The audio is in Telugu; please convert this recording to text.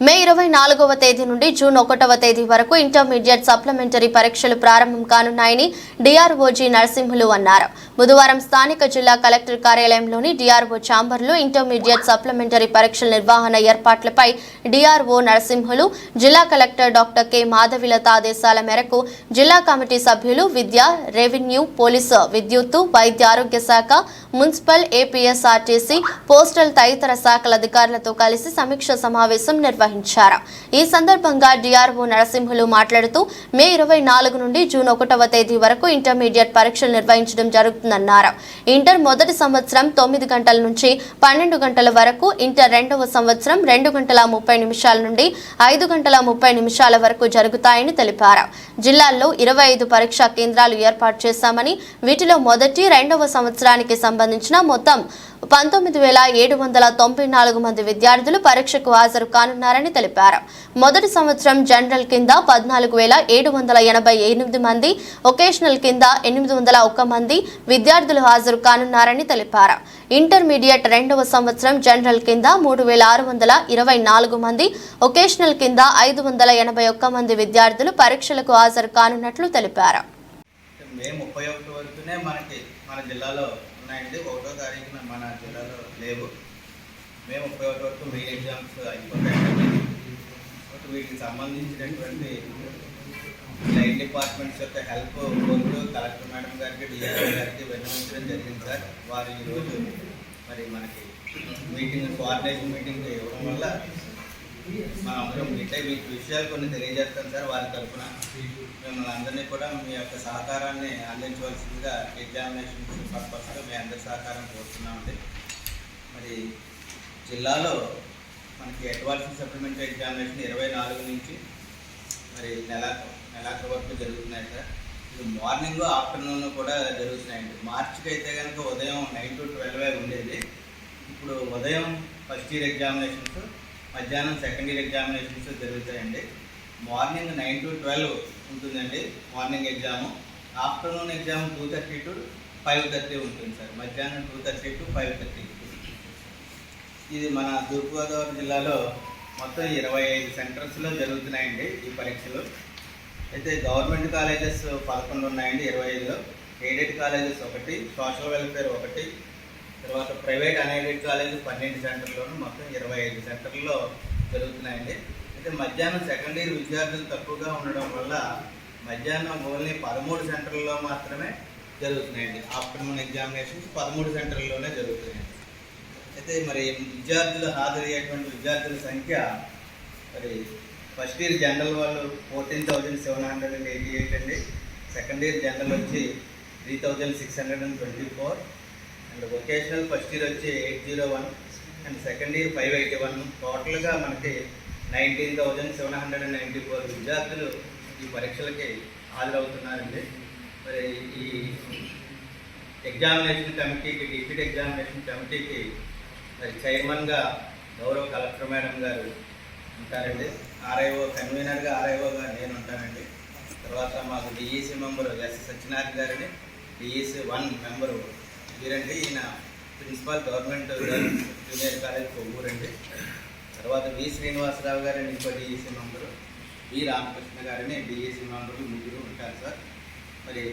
మే ఇరవై నాలుగవ తేదీ నుండి జూన్ ఒకటవ తేదీ వరకు ఇంటర్మీడియట్ సప్లిమెంటరీ పరీక్షలు ప్రారంభం కానున్నాయని డిఆర్ఓజీ నరసింహులు అన్నారు. బుధవారం స్థానిక జిల్లా కలెక్టర్ కార్యాలయంలోని డిఆర్ఓ ఛాంబర్లో ఇంటర్మీడియట్ సప్లిమెంటరీ పరీక్షల నిర్వహణ ఏర్పాట్లపై డిఆర్ఓ నరసింహులు జిల్లా కలెక్టర్ డాక్టర్ కె. మాధవిలత ఆదేశాల మేరకు జిల్లా కమిటీ సభ్యులు విద్య రెవెన్యూ పోలీసు విద్యుత్తు వైద్య ఆరోగ్య శాఖ మున్సిపల్ ఏపీఎస్ఆర్టీసీ పోస్టల్ తదితర శాఖల అధికారులతో కలిసి సమీక్ష సమావేశం నిర్వహించారు. ఈ సందర్భంగా డిఆర్ఓ నరసింహులు మాట్లాడుతూ మే ఇరవై నాలుగు నుండి జూన్ ఒకటవ తేదీ వరకు ఇంటర్మీడియట్ పరీక్షలు నిర్వహించడం జరుగుతుందన్నారు. ఇంటర్ మొదటి సంవత్సరం తొమ్మిది గంటల నుంచి పన్నెండు గంటల వరకు ఇంటర్ రెండవ సంవత్సరం రెండు గంటల ముప్పై నిమిషాల నుండి ఐదు గంటల ముప్పై నిమిషాల వరకు జరుగుతాయని తెలిపారు. జిల్లాల్లో ఇరవై ఐదు పరీక్షా కేంద్రాలు ఏర్పాటు చేశామని వీటిలో మొదటి రెండవ సంవత్సరానికి సంబంధించిన మొత్తం పంతొమ్మిది వేల ఏడు వందల తొంభై నాలుగు మంది విద్యార్థులు పరీక్షకు హాజరు కానున్నారని తెలిపారు. మొదటి సంవత్సరం జనరల్ కింద పద్నాలుగు వేల ఏడు వందల ఎనభై ఎనిమిది మంది ఒకేషనల్ కింద ఎనిమిది వందల ఒక్క మంది విద్యార్థులు హాజరు కానున్నారని తెలిపారు. ఇంటర్మీడియట్ రెండవ సంవత్సరం జనరల్ కింద మూడు వేల ఆరు వందల ఇరవై నాలుగు మంది ఒకేషనల్ కింద ఐదు వందల ఎనభై ఒక్క మంది విద్యార్థులు పరీక్షలకు హాజరు కానున్నట్లు తెలిపారు. మే ముప్పై ఒకటి వరకునే మనకి మన జిల్లాలో ఉన్నాయండి ఒకటో తారీఖున మన జిల్లాలో లేవు. మేము ముప్పై ఒకటి వరకు మెయిన్ ఎగ్జామ్స్ అయిపోతాయండి కాబట్టి వీటికి సంబంధించినటువంటి లైన్ డిపార్ట్మెంట్స్ యొక్క హెల్ప్ కోరుతూ కలెక్టర్ మేడం గారికి డిఆర్ఓ గారికి విన్నవించడం జరిగింది సార్. వారు ఈరోజు మరి మనకి మీటింగ్ కోఆర్డినేషన్ మీటింగ్ ఇవ్వడం వల్ల మా అందరం మీకు విషయాలు కొన్ని తెలియజేస్తాం సార్ వారి తరఫున మిమ్మల్ని అందరినీ కూడా మీ యొక్క సహకారాన్ని అందించవలసిందిగా ఎగ్జామినేషన్ పర్పస్గా మీ అందరి సహకారం కోరుతున్నామండి. మరి జిల్లాలో మనకి అడ్వాన్స్ సప్లిమెంటరీ ఎగ్జామినేషన్ ఇరవై నాలుగు నుంచి మరి నెల నెలాఖరు వరకు జరుగుతున్నాయి సార్. ఇది మార్నింగ్ ఆఫ్టర్నూన్ కూడా జరుగుతున్నాయండి. మార్చికి అయితే కనుక ఉదయం నైన్ టు ట్వెల్వ్ ఉండేది. ఇప్పుడు ఉదయం ఫస్ట్ ఇయర్ ఎగ్జామినేషన్స్ మధ్యాహ్నం సెకండ్ ఇయర్ ఎగ్జామినేషన్స్ జరుగుతాయండి. మార్నింగ్ నైన్ టు ట్వెల్వ్ ఉంటుందండి morning exam afternoon exam two thirty to five thirty ఉంటుంది సార్. మధ్యాహ్నం two thirty to five thirty ఇది మన తూర్పుగోదావరి జిల్లాలో మొత్తం ఇరవై ఐదు సెంటర్స్లో జరుగుతున్నాయండి ఈ పరీక్షలు. అయితే గవర్నమెంట్ కాలేజెస్ పదకొండు ఉన్నాయండి ఇరవై ఐదులో. ఎయిడెడ్ కాలేజెస్ ఒకటి సోషల్ వెల్ఫేర్ ఒకటి తర్వాత ప్రైవేట్ అన్ఎయిడెడ్ కాలేజ్ పన్నెండు సెంటర్లోనూ మొత్తం ఇరవై ఐదు సెంటర్లో జరుగుతున్నాయండి. అయితే మధ్యాహ్నం సెకండ్ ఇయర్ విద్యార్థులు తక్కువగా ఉండడం వల్ల మధ్యాహ్నం ఓన్లీ పదమూడు సెంటర్లలో మాత్రమే జరుగుతున్నాయండి. ఆఫ్టర్నూన్ ఎగ్జామినేషన్స్ పదమూడు సెంటర్లలోనే జరుగుతున్నాయండి. అయితే మరి విద్యార్థులు హాజరయ్యేటువంటి విద్యార్థుల సంఖ్య మరి ఫస్ట్ ఇయర్ జనరల్ వాళ్ళు fourteen thousand seven hundred and eighty eight అండి. సెకండ్ ఇయర్ జనరల్ వచ్చి three thousand six hundred and twenty four. And vocational first year వచ్చి eight zero one and second year five eighty one టోటల్గా మనకి nineteen thousand seven hundred and ninety four విద్యార్థులు ఈ పరీక్షలకి హాజరవుతున్నారండి. మరి ఈ ఎగ్జామినేషన్ కమిటీకి డిస్ట్రిక్ట్ ఎగ్జామినేషన్ కమిటీకి మరి చైర్మన్గా గౌరవ కలెక్టర్ మేడం గారు ఉంటారండి. ఆర్ఐఓ కన్వీనర్గా ఆర్ఐఓగా నేను ఉంటానండి. తర్వాత మాకు డిఈసి మెంబరు ఎస్ సత్యనారాయణ గారిని డిఈసి వన్ మెంబరు వీరండి ఈయన ప్రిన్సిపాల్ గవర్నమెంట్ జూనియర్ కాలేజ్ కొవ్వూరండి. తర్వాత వి శ్రీనివాసరావు గారని ఇంకో డిఈసీ మెంబరు. వి రామకృష్ణ గారిని డిఈసీ మెంబర్లు ముగ్గురు ఉంటారు సార్. మరి